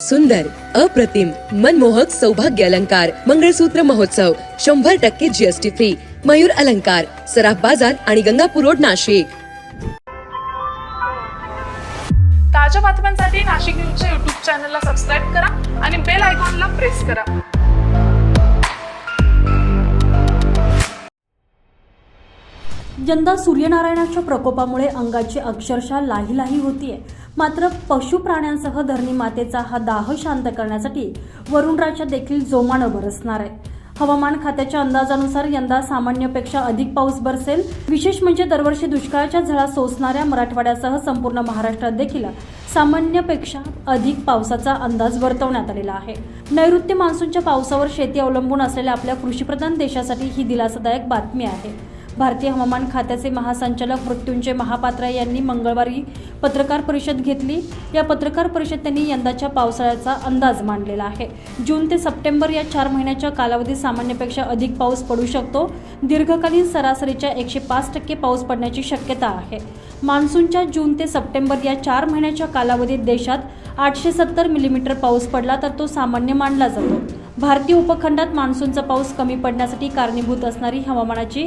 सुंदर अप्रतिम मनमोहक सौभाग्य अलंकार मंगळसूत्र महोत्सव शंभर टक्के जीएसटी फ्री मयूर अलंकार सराफ बाजार आणि गंगापूर रोड नाशिक. ताज्या बातम्यांसाठी नाशिक न्यूजच्या युट्यूब चॅनलला सबस्क्राईब करा आणि बेल आयकॉनला प्रेस करा. यंदा सूर्यनारायणाच्या प्रकोपामुळे अंगाची अक्षरशः लाही लाही होतीये. मात्र पशु प्राण्यांसह धरणी मातेचा हा दाह शांत करण्यासाठी वरुणराजा देखील जोमानं बरसणार आहे हवामान खात्याच्या अंदाजानुसार यंदा सामान्यपेक्षा अधिक पाऊस बरसेल. विशेष म्हणजे दरवर्षी दुष्काळाच्या झळा सोसणाऱ्या मराठवाड्यासह संपूर्ण महाराष्ट्रात देखील सामान्यपेक्षा अधिक पावसाचा अंदाज वर्तवण्यात आलेला आहे. नैऋत्य मान्सूनच्या पावसावर शेती अवलंबून असलेल्या आपल्या कृषीप्रधान देशासाठी ही दिलासादायक बातमी आहे. भारतीय हवामान खात्याचे महासंचालक मृत्युंजय महापात्रा यांनी मंगळवारी पत्रकार परिषद घेतली. या पत्रकार परिषद त्यांनी यंदाच्या पावसाळ्याचा अंदाज मांडलेला आहे. जून ते सप्टेंबर या चार महिन्याच्या कालावधीत सामान्यपेक्षा अधिक पाऊस पडू शकतो. दीर्घकालीन सरासरीच्या एकशे पाच टक्के पाऊस पडण्याची शक्यता आहे. मान्सूनच्या जून ते सप्टेंबर या चार महिन्याच्या कालावधीत देशात आठशे सत्तर मिलीमीटर पाऊस पडला तर तो सामान्य मानला जातो. भारतीय उपखंडात मान्सूनचा पाऊस कमी पडण्यासाठी कारणीभूत असणारी हवामानाची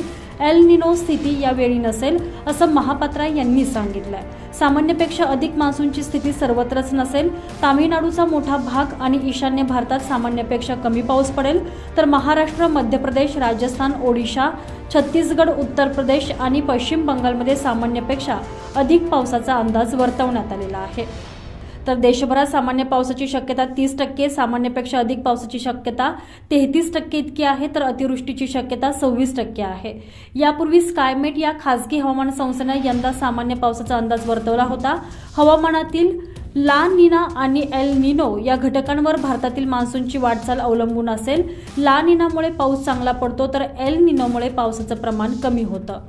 एल निनो स्थिती यावेळी नसेल असं महापात्रा यांनी सांगितलंय. सामान्यपेक्षा अधिक मान्सूनची स्थिती सर्वत्रच नसेल तामिळनाडूचा मोठा भाग आणि ईशान्य भारतात सामान्यपेक्षा कमी पाऊस पडेल तर महाराष्ट्र मध्य प्रदेश राजस्थान ओडिशा छत्तीसगड उत्तर प्रदेश आणि पश्चिम बंगालमध्ये सामान्यपेक्षा अधिक पावसाचा अंदाज वर्तवण्यात आलेला आहे. तर देशभरात सामान्य पावसाची शक्यता तीस टक्के सामान्यपेक्षा अधिक पावसाची शक्यता तेहतीस टक्के इतकी आहे तर अतिवृष्टीची शक्यता सव्वीस टक्के आहे. यापूर्वी स्कायमेट या खासगी हवामान संस्थेनं यंदा सामान्य पावसाचा अंदाज वर्तवला होता. हवामानातील ला निना आणि एल निनो या घटकांवर भारतातील मान्सूनची वाटचाल अवलंबून असेल. ला निनामुळे पाऊस चांगला पडतो तर एल निनोमुळे पावसाचं प्रमाण कमी होतं.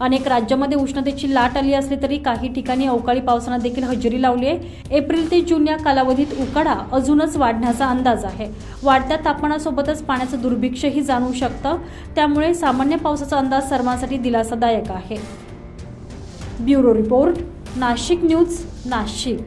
अनेक राज्यामध्ये उष्णतेची लाट आली असली तरी काही ठिकाणी अवकाळी पावसानं देखील हजेरी लावली आहे. एप्रिल ते जून या कालावधीत उकाडा अजूनच वाढण्याचा अंदाज आहे. वाढत्या तापमानासोबतच पाण्याचं दुर्भिक्षही जाणवू शकतं. त्यामुळे सामान्य पावसाचा अंदाज सर्वांसाठी दिलासादायक आहे. Bureau report Nashik news Nashik.